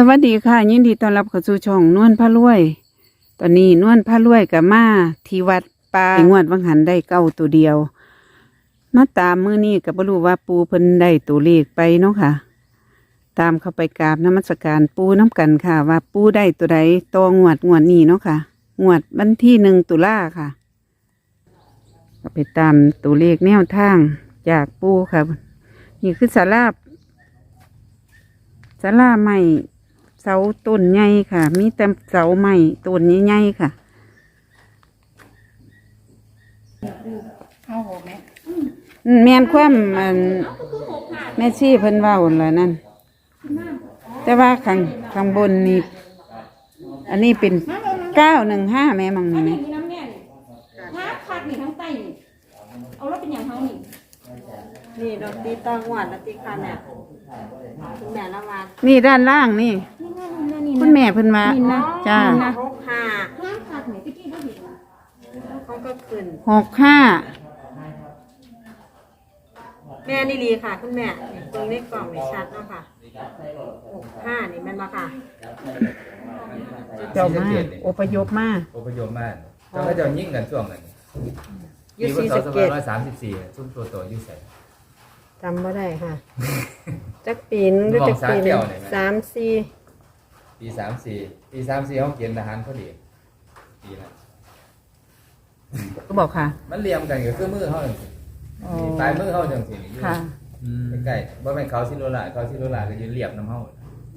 สวัสดีค่ะ ยินดีต้อนรับเข้าสู่ช่องนวลพระรวย ตอนนี้นวลพระรวยกับมาที่วัดป่างวดวังหันได้เก้าตัวเดียว มาตามมือนี้กับบรู้ว่าปูเพิ่นได้ตัวเลขไปเนาะค่ะ ตามเข้าไปกราบน้ำมัสการปูน้ำกันค่ะ ว่าปูได้ตัวใดตัวงวดงวดนี้เนาะค่ะงวดวันที่หนึ่งตุลาค่ะก็ไปตามตัวเลขแนวทางจากปูค่ะ นี่คือสาราสาราใหม่าต้นใหญ่ค่ะ มีแต่เสาใหม่ต้นใหญ่ๆค่ะเข้าหกไหมอืมแม่นความอันแม่ชีเพิ่นเว้าล่ะนั่นแต่ว่าข้างข้างบนนี่อันนี้เป็นเก้าหนึ่งห้าแม่มังอันี่นไหมนี้มีน้ำแน่นี่ถ้าคัดนี่ทั้งไตนี่เอารถเป็นอย่างเขานี่นี่ดอกตีตองหวานดอกตีคันเนี่ยคุณแม่ละวันนี่ด้านล่างนี่นี่นะนี่นะนี่ คุณแม่เพิ่นว่านี่นะจ้านี่นะ หกห้าถ้าคัดนี่ตะกี้บ่เห็นเขาก็ขึ้น หกห้าแม่นี่ลีค่ะ คุณแม่ตรงนี้กล่องไม่ชัดเนาะค่ะหกห้านี่แมันมาค่ะ เจ้ามาอพยพมาอพยพมาเขาก็จะยิ่งกันช่วงนั้นอยูปีพซีศสะสองเกตร้อยสามสิบสี่ชุ่มตัวโตอยุ่ใส่ จำไม่ได้ค่ะ จักปีนหรือจักปีนมองสามแก้วเนี่ยไหม สามสี่ ปีสามสี่ปีสามสี่เขาเกณฑ์ทหารพอดีปีนั้นก็บอกค่ะ มันเรียมกันกับเครื่องมือเขาจังซี่อ๋อปลายมือเขาจังสิอยู่ค่ะ ใกล้ๆว่าเป็นเขาซิโรลาเขาซิโรลาก็ยืนเรียบน้ำเขา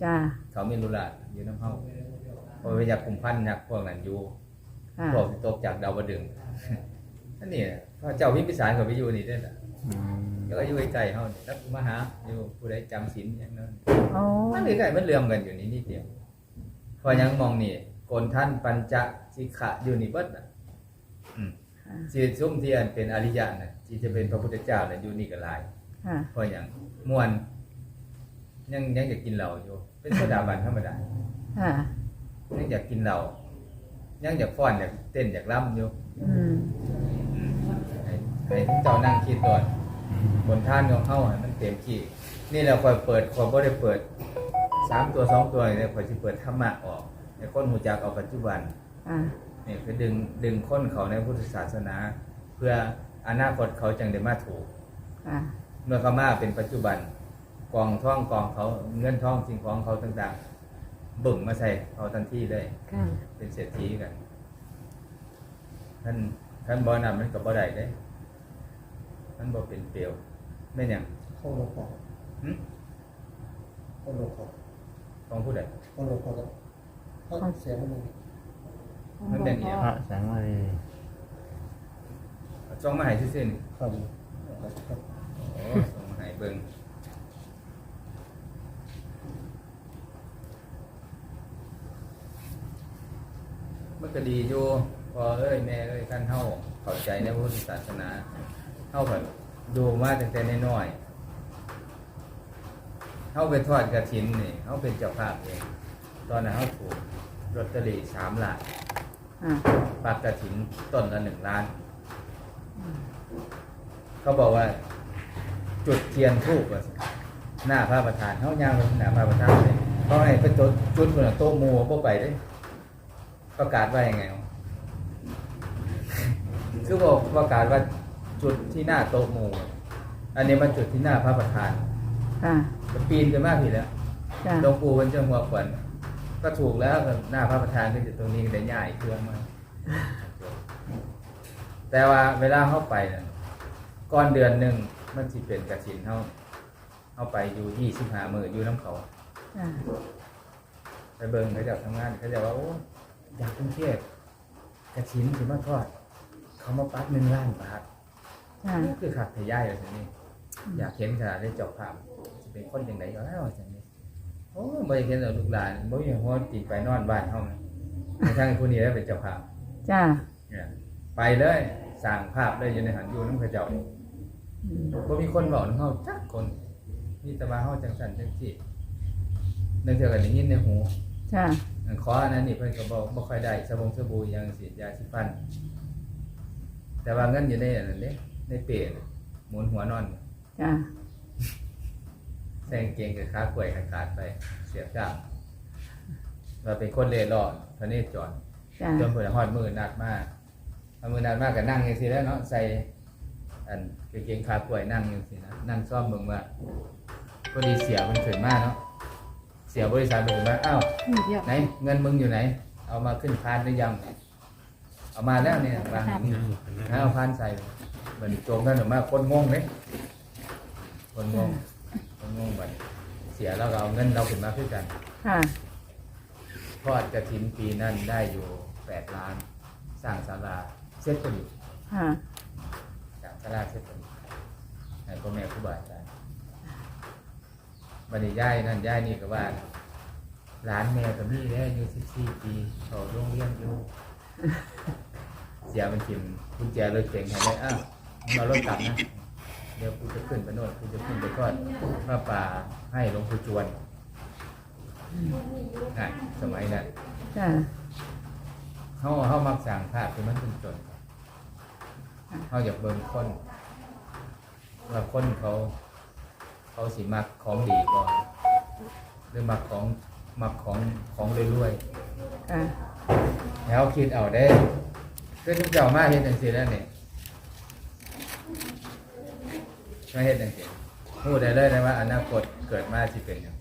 จ้า เขาไม่รู้ละยืนน้ำเขาเพราะว่าอยากคุมพันอยากพวกนั้นอยู่ ค่ะ พวกที่ตกจากดาวดึงส์นั่นนี่พระเจ้าพิมพิสารเขาไปอยู่นี่ได้ละแล้วก็อยู่ใกล้ๆเขานี่แล้วมาหาอยู่ผู้ใดจำศีลอย่างนั้นโอ้มันใกล้ๆมันเลื่อมกันอยู่นี่นิดเดียว พอยังมองนี่โกนท่านปัญจสิกขะอยู่นี่เบิดน่ะอืมสิซุ่มเทียนเป็นอริยะน่ะที่จะเป็นพระพุทธเจ้าน่ะอยู่นี่ก็หลาย ค่ะพออย่างมวน ยังยังอยากกินเหล้าอยู่ เป็นโซดาบันธรรมดา ค่ะยังอยากกินเหล้ายังอยากฟ้อนอยากเต้นอยากร่ำอยู่อืมให้ให้เจ้านั่งคิดก่อนบนท่านของเขาให้มันเต็มที่นี่เราคอยเปิดคอยบ่ได้เปิด สามตัวสองตัวเนี่ยคอยจะเปิดธรรมะออกในคนหูจักเอาปัจจุบันค่ะนี่คือดึงดึงคนเขาในพุทธศาสนา เพื่ออนาคตเขาจังได้มาถูกค่ะเมื่อเขามาเป็นปัจจุบันกองท่องกองเขาเงินท่องสิ่งของเขาต่างๆบึ่งมาใส่เขาทันทีเลย ค่ะเป็นเศรษฐีกันท่านท่านบอนำมันกับบ่ได้เด้ท่านบ่เป็นเปลวไม่นหยังเข้าโลกอหึเข้าโลกอ ของผู้ใดเข้าโลกอเข้าเสียงมันมันเป็นอหย่างพระแสงมณีจ้องมาให้ซื่อๆนี่ครับโอ้ส่งมาให้เบิ่งมันก็ดีอยู่พอเอ้ยแม่เอ้ยท่านเฮาเข้าใจในพุทธศาสนาเฮาก็ดูมาตั้งแต่น้อยๆ เฮาไปทอดกระถินนี่เฮาเป็นเจ้าภาพเอง ตอนนั้นเฮาถูกลอตเตอรี่สามล้านค่ะปักกระถินต้นละหนึ่งล้าน เขาบอกว่า จุดเทียนทูบหน้าพระประธานเขาย่างไปหน้าพระประธานเลยเขาให้เป็นจุดจุดบนโต๊ะหมูพวกไปได้ประกาศว่ายังไงวะคือบอกประกาศว่าจุดที่หน้าโต๊ะหมูอันนี้มาจุดที่หน้าพระประธาน ค่ะก็ปีนกันมากผิดแล้วจ้าหลวงปู่เป็นเจ้าหัวขวัญก็ถูกแล้วกับหน้าพระประธานก็จะตรงนี้ได้ง่ายเครื่องมาแต่ว่าเวลาเข้าไปน่ะก่อนเดือนหนึ่งมันสิเป็นกระถินเข้าเข้าไปอยู่ยี่สิบห้ามืออยู่น้ำเขาจ้าไปเบิ่งเขาจะทำงานเขาจะว่าโอ้อยากกรุงเทพกระถินถึงมาทอด เขามาปัดหนึ่งล้านบาทจ้านี่คือขัดทะยายอะไรนี่อยากเห็นขนาดได้เจบภาพจะ เป็นคนอย่างไรก็แล้วจังนี้โอ้ไม่เห็นเอาลูกหลานบ่มีหัวติดไปนอนบ้านเฮานะทั้งผู้นี้ได้เป็นเจ้าภาพจ้าเนี่ยไปเลยสั่งภาพได้อยู่ในหันอยู่น้ำพระเจ้าอืมบ่มีคนบอกน้ำเฮาจักคนมีแต่ว่าเฮาจังสันจังซี่นั่นเท่ากันได้ยินในหูจ้าอันขออันนั้นนี่เพิ่นก็บ่บ่ค่อยได้สบงสบู่อยังสิยาสิฟัน แต่ว่าเงินอยู่ในอันนั้นเด้ในเป้น่ะหมุนหัวนอนจ้า แซงเกงกับขากล้วยขาดๆไป เสียบจ้างเราเป็นคนเล่ร่อนพระเนตรจรจ้าจนเพิ่นฮอดมือนัดมากเอามือนัดมากก็นั่งจังซี่แหล้วเนาะใส่อันกางเกงขาป่วยนั่งจังซี่นะนั่งซ่อมเบิ่งว่าพอดีเสียมันขึ้นมาเนาะเสียบริษัทเบิ่งมาอ้าวไหนเงินมึงอยู่ไหน เอามาขึ้นพานหรือยัง เอามาแล้วเนี่ยวางอย่างนี้นะเอาพานใส่เหมือนโจมกันออกมาคนงงเลยคนงงคน งงบัดเสียแล้วก็เอาเงินเราขึ้นมาคือกันค่ะ ทอดกระถินปีนั้นได้อยู่แปดล้าน สร้างศาลาเสร็จพอดีค่ะ สร้างศาลาเสร็จพอดีให้พ่อแม่ครูบาอาจารย์บันนี้ย่ายนั่นย่ายนี่ก็ว่าหลานแม่กับมี่ได้อายุสิบสี่ปีเขาโรงเรียนอยู่ เสียมันกินกุญแจรถเก๋งให้เลยอ้าวมึงเอารถกลับนะเดี๋ยวกูจะขึ้นไปโน่นกูจะขึ้นไปทอดพระป่าให้หลวงปู่จวนอะสมัยนั้นจ้าเขาเขามักสั่งภาพที่มันเป็นจนเขาอยากเบิ่งคนว่าคนเขา เขาสิมักของดีก่อนหรือมักของมักของของรวยค่ะๆแล้วคิดเอาได้คือทุกเจ้ามาเฮ็ดจังซี่แล้วนี่ มาเฮ็ดจังซี่พูดได้เลยนะว่าอนาคตเกิดมาสิเป็นหยัง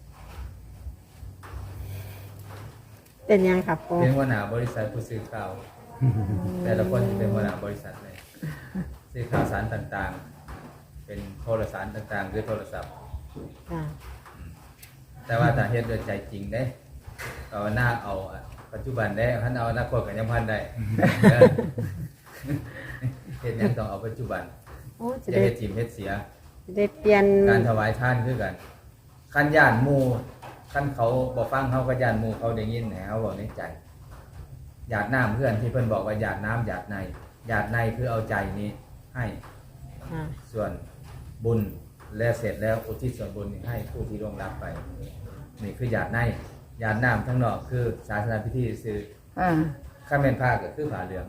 เป็นยังค่ะปูเป็นหัวหน้าบริษัทผู้สื่อข่าว แต่ละคนที่เป็นหัวหน้าบริษัทเลยสื่อข่าวสารต่างๆ เป็นโทรสารต่างๆหรือโทรศัพท์ค่ะแต่ว่าถ้าเฮ็ดด้วยใจจริงได้เอาหน้าเอาปัจจุบันได้ท่านเอาอนาคตกับยังพันได้ เฮ็ดหยังต้องเอาปัจจุบันโอ้จะจะได้เฮ็ดจิมเฮ็ดเสียจะ ได้เปลี่ยนการถวายทานคือกันขั้นย่านหมู่ขั้นเขาบ่ฟังเขาก็ย่านหมู่เขาได้ยินให้เขาบอกในใจหยาดน้ำเพื่อนที่เพิ่นบอกว่าหยาดน้ำหยาดในหยาดในคือเอาใจนี้ให้ค่ะส่วนบุญและเสร็จแล้วอุทิศส่วนบุญนี้ให้ผู้ที่ร่วงรับไปนี่คือหยาดในหยาดน้ำทั้งนอกคือศาสนาพิธีคือค่ะข้าแม่นผ้าก็คือผ้าเหลือง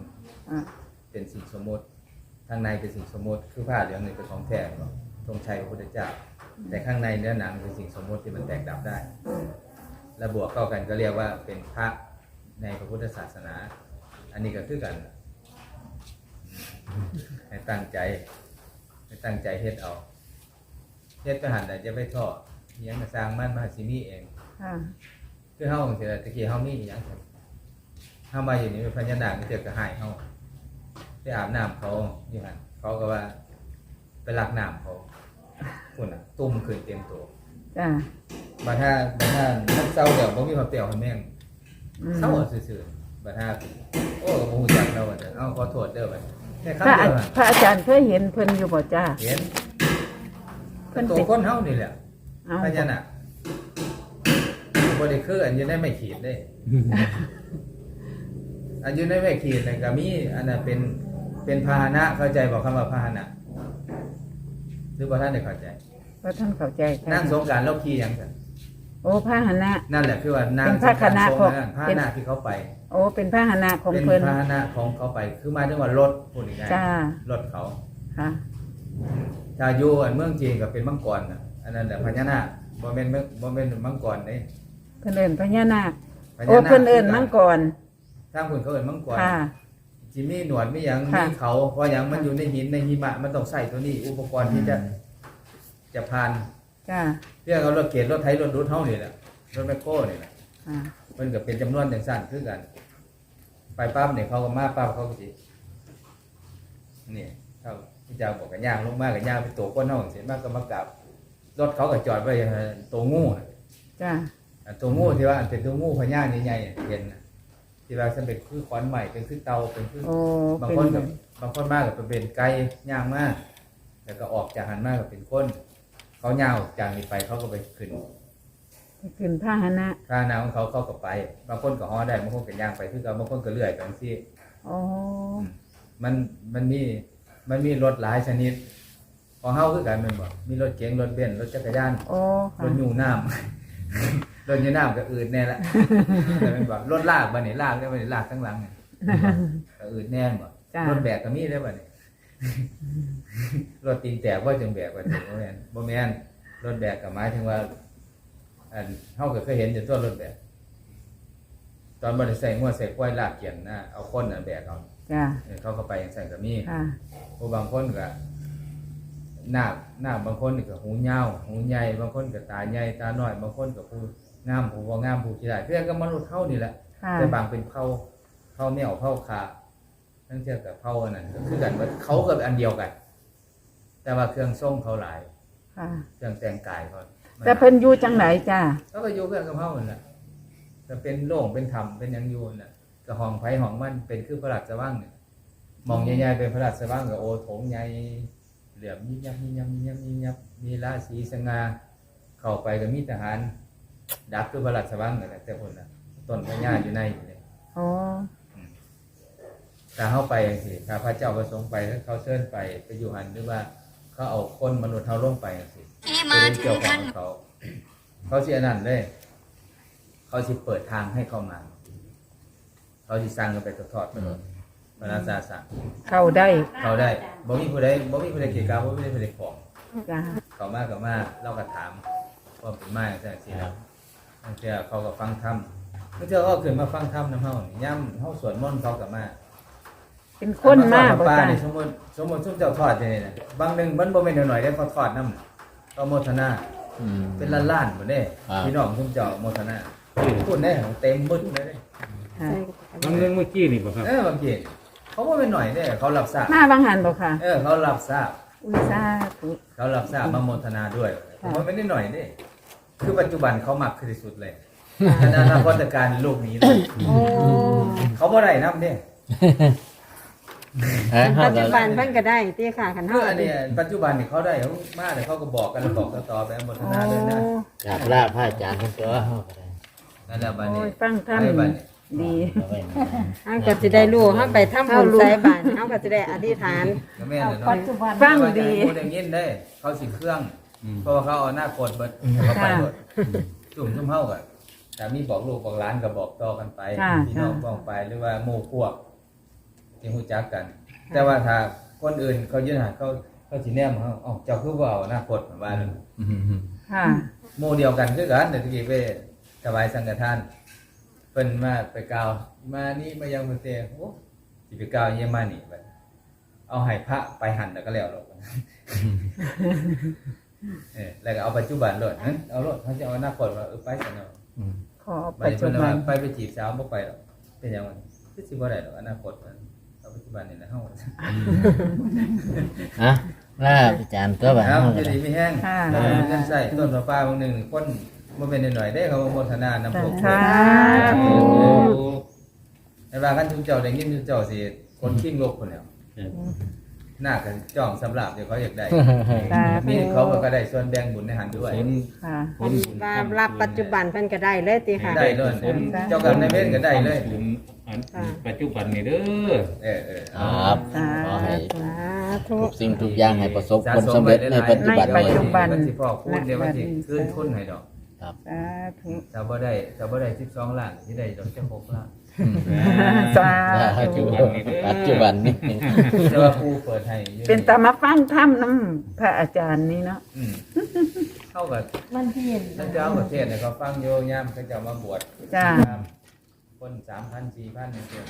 อ่าเป็นสิ่งสมมติข้างในเป็นสิ่งสมมติคือผ้าเหลืองนี่เป็นของแท้เนาะ ธงชัยพระพุทธเจ้า แต่ข้างในเนื้อหนังเป็นสิ่งสมมติที่มันแตกดับได้ และบวกเข้ากันก็เรียกว่าเป็นพระในพระพุทธศาสนา อันนี้ก็คือกัน ให้ตั้งใจ ให้ตั้งใจเฮ็ดเอาเฮ็ดไปหันแต่จะไปทอดอิหยังก็สร้างมันมาสิมีเองค่ะคือเฮาจังซี่ล่ะตะกี้เฮามีอิหยังครับเฮามาอยู่นี่เป็นพญานาคนี่เจอก็หายเฮาไปอาบน้ำเขาอยู่หั่นเขาก็ว่า ไปลักน้ำเขาพุ่นน่ะ ตุ่มขึ้นเต็มตัวจ้าบัดถ้าบัดถ้ามันเศร้าเดี๋ยวบ่มีความเปรี้ยวให้แม่งอืม เศร้าซื่อๆบัดถ้าโอ้ก็บ่ฮู้จักเราว่าเด้อเอ้าขอโทษเด้อบัดแค่พระคำอาเดียวน่ะพระอาจารย์เคยเห็นเพิ่นอยู่บ่จ้า เห็นเพิ่นตัวเป็นคนเฮานี่แหละ เอาพญานาคบ่ได้คืออันอยู่ในไม่ขีดเด้อันอยู่ในไม่ขีดนั่นก็มีอันนั้นเป็นเป็นพาหนะเข้าใจบอกคำว่าพาหนะห รือบ่ท่านได้เข้าใจพระท่านเข้าใจค่ะนั่งสงกรารเราขี่หยังกันโอ้พระหนะ นั่นแหละคือว่านั่งเป็นสพระงกรารคณะทรงของนั่นพาหเป็นนะที่เขาไป โอ้เป็นพระหนะของเป็นเพิ่น พาหนะของเขาไป คือหมายถึงว่ารถพูดง่ายจ้าๆรถเขาค่ะถ้าอยู่อันเมืองจีนก็เป็นมังกรน่ะอันนั้นแหละพญานาคบ่แม่นเมืองบ่แม่นมังกรเด้เพิ่นเอิ้นพญานาคพญาโอ้นาคเพิ่นเอิ้นมังกรทางคนเขาเอิ้นมังกรค่ะ จิมีหนวดมีหยังค่ะ มีเขาเพราะหยังมันอยู่ในหินในหิมะมันต้องใส่ตัวนี้ อุปกรณ์ที่จะจะผ่านจ้าเรื่องเอารถเกตรถไถรถรถเฮานี่แหละรถแมคโครนี่แหละอ่ามันก็เป็นจำนวนจังสั้นคือกัน ไปปั๊บเนี่ยเขาก็มาปั๊บเขาก็สินี่เขาที่เจ้าบอกกันย่างลงมากันย่างไปตัวก้นเฮาเสร็จมากก็มากลับรถเขาก็จอดไว้อย่างนั้นตัวงูน่ะจ้า อันตัวงูที่ว่าอันเป็นตัวงูพญาใหญ่ๆเห็นน่ะ ที่ว่าฉันเป็นคือขอนใหม่เป็นคือเตาเป็นคือโอ้บางเป็นคนกับบางคนมากกับเป็นไก่ย่างมาก แล้วก็ออกจากหันมากกับเป็นคนเขาย่างออกจากนี้ไปเขาก็ไปขึ้นขึ้นพระหนะข้านาของเขาเขาก็ไป บางคนก็ฮ้อได้บางคนก็ย่างไปคือกับบางคนก็เลื่อยไปที่โอ้มันมันมีมันมีรถหลายชนิด ของเฮาคือกันแม่นบ่มีรถเก๋งรถเบนซ์รถจักรยานโอ้รค่ะถยูน้ำ รถยูน้ำก็อืดแน่ละแต่แม่นบ่รถลากบ่นี่ลากได้บ่นี่ลากข้างหลังเนี่ยก็อืดแน่นบ่จ้ารถแบกก็มีได้บ่นี่รถตีนแตกว่าจังแบกว่าจังบ่แม่นบ่แม่นรถแบกก็หมายถึงว่า อันเฮาก็เคยเห็นอยู่ตัวรถแบก ตอนบริใส่งวดใส่กล้วยลากเกียนนะเอาคนน่ะแบกเอาจ้าเออเขาก็ไปอย่างใส่กับมี ค่ะผู้บางคนก็หน้าหน้าบางคนนี่ก็หูยาวหูใหญ่บางคนก็ตาใหญ่ตาน้อยบางคนก็ผู้ งามผู้บ่งามผู้ขี้ได้เพื่อนก็มนุษย์เท่านี่แหละค่ะแต่บางเป็นเผาเผาเหนี่ยวเผาขาทั้งเทียบกับเผาอันนั้นก็คือกันว่าเขาก็อันเดียวกัน แต่ว่าเครื่องส่งเขาหลาย ค่ะ เครื่องแต่งกายเขาแต่เพิ่นอยู่จังไหนจ้าเขาก็อยู่เครื่องกับเผานั่นแหละจะเป็นโล่งเป็นธรรมเป็นหยังอยู่นั่นน่ะก็ห้องไผห้องมันเป็นคือพระราชวังเนี่ยมองใหญ่ๆเป็นพระราชวังกับโอโถงใหญ่เหลี่ยมยิบยับยิบยับยิบยับยิบยับมีราศีสง่าเข้าไปก็มีทหาร ดักคือพระราชวังนั่นแหละแต่คนน่ะต้นพญาอยู่ในอยู่เนี่ยอ๋อถ้าเข้าไปอย่างสิถ้าพระเจ้าประสงค์ไปถ้าเขาเชิญไปไปอยู่หันหรือว่า เขาเอาคนมนุษย์เท่าลงไปอย่างสิเป็นเกี่ยวของเขา เขาสิอันนั้นเลย เขาสิเปิดทางให้เข้ามา เขาสิสร้างกันไปทอดๆไปเลยพระราชาสั่งเข้าได้เขาได้บ่มีผู้ใดบ่มีผู้ใดเกี่ยวกับบ่มีผู้ใดของ จ้า เขามากับมาเราก็ถามว่าเป็นมาจังซี่ครั บบางเทื่อเขาก็ฟังธรรมบางเทื่อเขาก็ขึ้นมาฟังธรรมนำเฮานี่ย่ำเฮาสวดมนต์เขาก็มาเป็นคนมากบ่บ่ป้าจ้านี่สมมุติสมมุติซุมเจ้าทอดนี่นะบางหนึงมันบ่แม่นหน่อยๆได้เขาทอดนำก็โมทนา อืม เป็นล้านๆบ่เด้ครับพี่น้องซุมเจ้าโมทนาพูดได้เต็มบึ้งเลยเด้ค่ะบางเรื่องเมื่อกี้นี่บ่ครับ เออบางทีเขาบ่แม่นหน่อยเด้เขารับทราบมาบางหันบ่ค่ะเออเขารับทราบ อุ้ยสาธุ เขารับทราบมาโมทนาด้วยค่ะ มันไม่ได้หน่อยเด้ คือปัจจุบันเขามักคือที่สุดเลยอนาคตการลูกนี้เลยโอ้เขาบ่ได้นำเด้เอ้ยปัจจุบันเพิ่นก็ได้ที่ค่ะคันคืเฮาออันนี้ปัจจุบันนี่เขาได้เขามาแต่เขาก็บอกกันแล้วบอกต่อๆไปโมทนาด้วยนะกราบลาพระอาจารย์เพิ่นตัวเฮาก็ได้นั่นแหละบัดโอ้นี้ยฟังท่านไอ้บัดนี้ดีเอาไว้นะเฮาก็สิได้รู้เฮาไปทำบุญใส่บาตรเฮาก็สิได้อธิษฐาน ก็แม่นเลยปัเนาะจจุบัน ฟังดีพูดอย่างนี้ได้ เขาสิเครื่อง เพราะว่าเขาเอาหน้ากดเบิดเขาไปเบิดจุ่มชุ่มเฮากันแต่มีบอกลูกบอกหลานก็บอกต่อกันไปค่ะพี่น้องบอกไปหรือว่าหมู่พวกที่รู้จักกัน แต่ว่าถ้าคนอื่นเขายืนหาเขาเขาสิแนมเขาอ๋อเจ้าคือว่าเอาหน้ากดว่าเลยอืมค่ะ หมู่เดียวกันคือกันเดี๋ยวตะกี้ไปถวายสังฆทานเพิ่นมาไปกล่าว มานี่มายังมือเตะโอ้สิไปกล่าวเยี่ยมมานี่ไปเอาให้พระไปหันแล้วก็แล้วหรอก เออแล้วก็เอาปัจจุบันเลยนั้นเอารถเขาจะเอาหน้าคนว่าเออไปกันเนาะขอไปปัจจุเพิ่นบัว่านไปไปจีบสาวบ่ไปหรอกเป็นหยังมันคือสิบ่ได้หรอกอนาคตมันเอาปัจจุบันนี่นะเฮาอะลาพระอาจารย์ตัวบัดเอาเฮาจะก็ได้ดีมีแห้งค่ะเออเงินใส่ต้นมะปรางบางหนึงคนบ่เป็นหน่อยๆเด้เขาโมทนานำพวกสาธุในบางคันทุกเจ้าได้ยินทุกเจ้าสิคนขิ้งโลกคนแล้ว หน้ากันจ้องสำหรับเดี๋ยวเขาอยากได้สามีธุเขาก็ได้ส่วนแบ่งบุญในหันด้วยค่ะอันว่ารับปัจจุบันเพิ่นก็ได้เลยติค่ะ ได้เลยเจ้ากรรมนายเวรก็ได้เลยถึงอันปัจจุบันนี่เด้อ เออเออคเอารับสาขอให้ธุสาธุ ทุกสิ่งทุกอย่างให้ประสบผลสำเร็จในปัจจุบันในปัจจุบัน มันสิพอคูณเดี๋ยวมันสิคืนทุนให้ดอกสาธุ ถ้าบ่ได้ถ้าบ่ได้12ล้านสิได้ดอกจัก6ล้าน สาปัจธุจุบันปัจจุบันนี่แต่ว่าครูเปิดให้อยู่เป็นตามาฟังถ้ำน้ำพระอาจารย์นี่เนาะอืมเท่ากับมันเพียนท่านเจ้าประเทศเนี่ยเขาฟังโยยามเขาเจ้ามาบวชจ้า คน3,000 4,000เนี่ยเดียว